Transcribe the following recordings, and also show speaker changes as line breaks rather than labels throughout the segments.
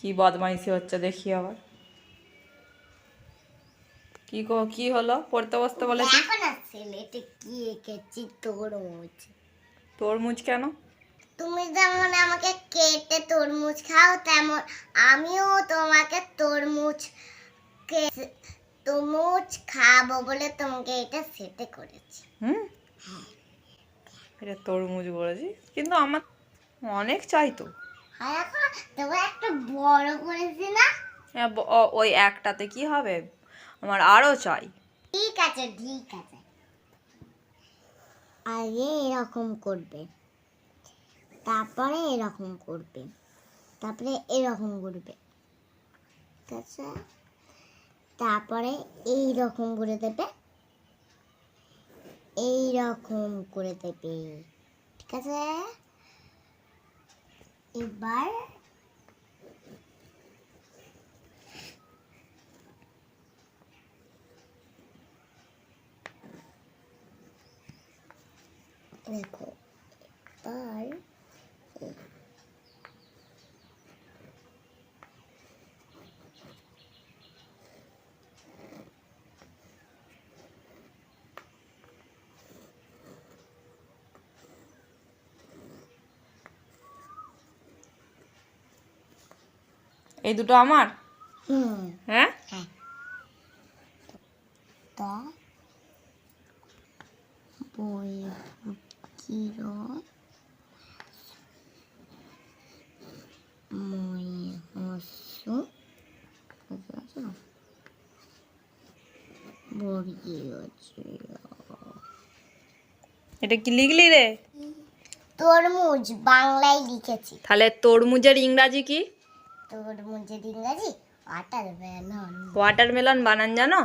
কি বদমাইশি হচ্ছে দেখি আবার। কি কি হলো? পড়তে বসতে বলেছি
ছেলেটা কি এঁকেছি তরমুজ?
তরমুজ কেন?
তুমি যেমন আমাকে কেটে তরমুজ খাও তেমন আমিও তোমাকে তরমুজ কে- তরমুজ খাব বলে তোমাকে এটা সেটে করেছি।
হুম? এটা তরমুজ বলেছি। কিন্তু আমার অনেক চাই তো।
একটা বড় করেছি না?
হ্যাঁ, ওই একটাতে কি হবে? আমার আরও চাই।
ঠিক আছে ঠিক আছে। আগে এরকম করবে। তারপরে এরকম করবে। তারপরে এরকম করবে। ঠিক আছে? তারপরে এই রকম করে দেবে। এই রকম করে দেবে। ঠিক আছে? এবার দেখো এবার
এই দুটো আমার? হ্যাঁ?
তা বই কিরণ মই
এটা কি লিখলি রে?
তরমুজ বাংলায় লিখেছি।
তাহলে তরমুজের ইংরাজি কি? ওয়াটারমেলন বানান জানো?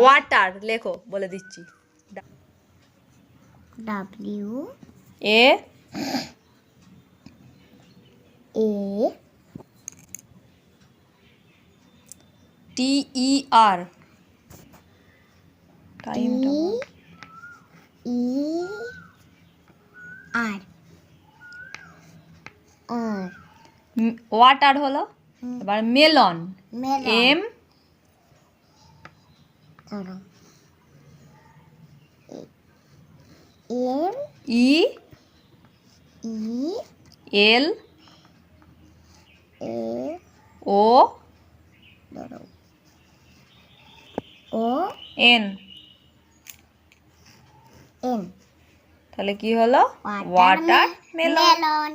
ওয়াটার লেখো বলে দিচ্ছি।
ডাব্লিউ
এ
এ
টি ই আর টাইমটা
ই আর আর
ওয়াটার হলো এবার melon M E
E
L
A
O
O
N
N
তাহলে কি হলো? Water
melon